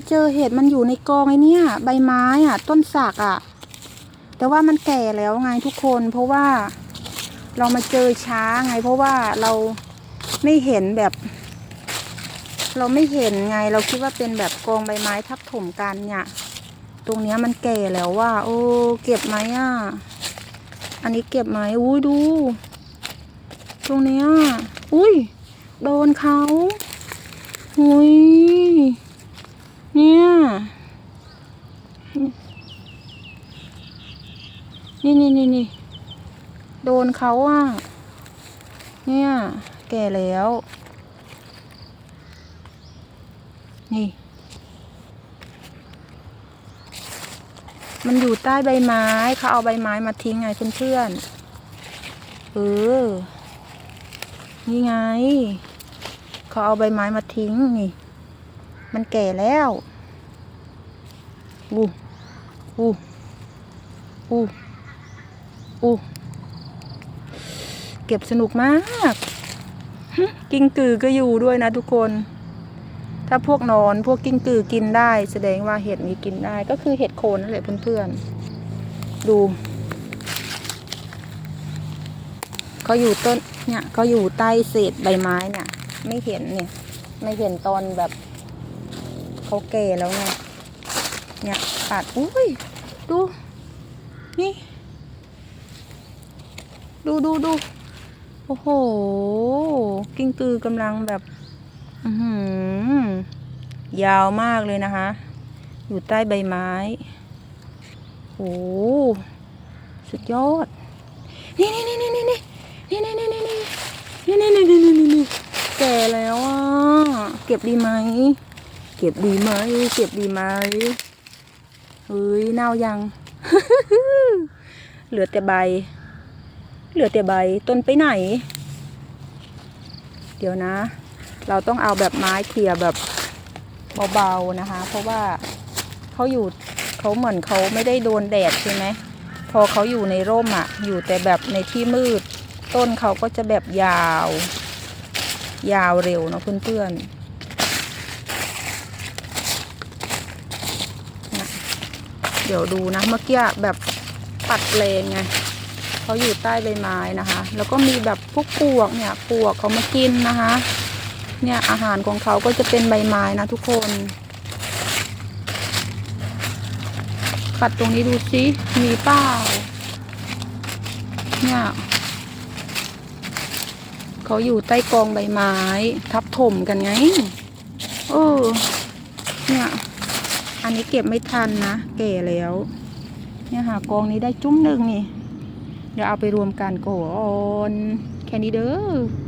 มาเจอเห็ดมันอยู่ในกองไอ้เนี่ยใบไม้อะ ต้นสักอะ แต่ว่ามันแก่แล้วไงทุกคน เพราะว่าเรามาเจอช้าไง เพราะว่าเราไม่เห็นแบบ เราไม่เห็นไง เราคิดว่าเป็นแบบกองใบไม้ทับถมกันเนี่ย ตรงเนี้ยมันแก่แล้วว่า โอ้เก็บไหมอะ อันนี้เก็บไหมอุ้ยดู ตรงเนี้ยอุ้ยโดนเขาอุ้ย นี่นี่นี่โดนเขาอะ เนี่ย แก่แล้ว นี่ มันอยู่ใต้ใบไม้ เขาเอาใบไม้มาทิ้งไงเพื่อนๆ เออ นี่ไง เขาเอาใบไม้มาทิ้งนี่ มันแก่แล้วอู้อู้อู้ อู้เก็บสนุกมากกิ้งกือก็อยู่ด้วยนะทุกคน ถ้าพวกนอนพวกกิ้งกือกินได้ แสดงว่าเห็ดนี้กินได้ ก็คือเห็ดโคนนั่นแหละเพื่อนๆ ดูเขาอยู่ต้นเนี่ยเขาอยู่ใต้เศษใบไม้เนี่ย ไม่เห็นเนี่ย ไม่เห็นตอนแบบเขาแก่แล้วไงเนี่ยขาดอุ้ยดู นี่ ดูดูดูโอ้โห กิ้งกือกำลังแบบอือยาวมากเลยนะคะ อยู่ใต้ใบไม้ โอ้สุดยอด นี่นี่นี่นี่นี่นี่นี่นี่นี่นี่นี่นี่นี่นี่นี่นี่แก่แล้วอะ เก็บดีไหม เก็บดีไหม เก็บดีไหมเฮ้ยเน่ายัง เหลือแต่ใบ เหลือแต่ใบต้นไปไหน เดี๋ยวนะ เราต้องเอาแบบไม้เคลียแบบเบาๆนะคะ เพราะว่าเขาอยู่เขาเหมือนเขาไม่ได้โดนแดดใช่ไหมพอเขาอยู่ในร่มอะ อยู่แต่แบบในที่มืด ต้นเขาก็จะแบบยาว ยาวเร็วเนาะเพื่อนๆเนี่ยเดี๋ยวดูนะเมื่อกี้แบบปัดแรงไง เขาอยู่ใต้ใบไม้นะคะ แล้วก็มีแบบพวกปลวกเนี่ยปลวกเขามากินนะคะ เนี่ยอาหารของเขาก็จะเป็นใบไม้นะทุกคนปัดตรงนี้ดูสิมีเปล่าเนี่ยเขาอยู่ใต้กองใบไม้ ทับถมกันไงเออเนี่ย อันนี้เก็บไม่ทันนะแก่แล้ว เนี่ยหากองนี้ได้จุ้มหนึ่งนี่ เดี๋ยวเอาไปรวมกันก่อนแค่นี้เด้อ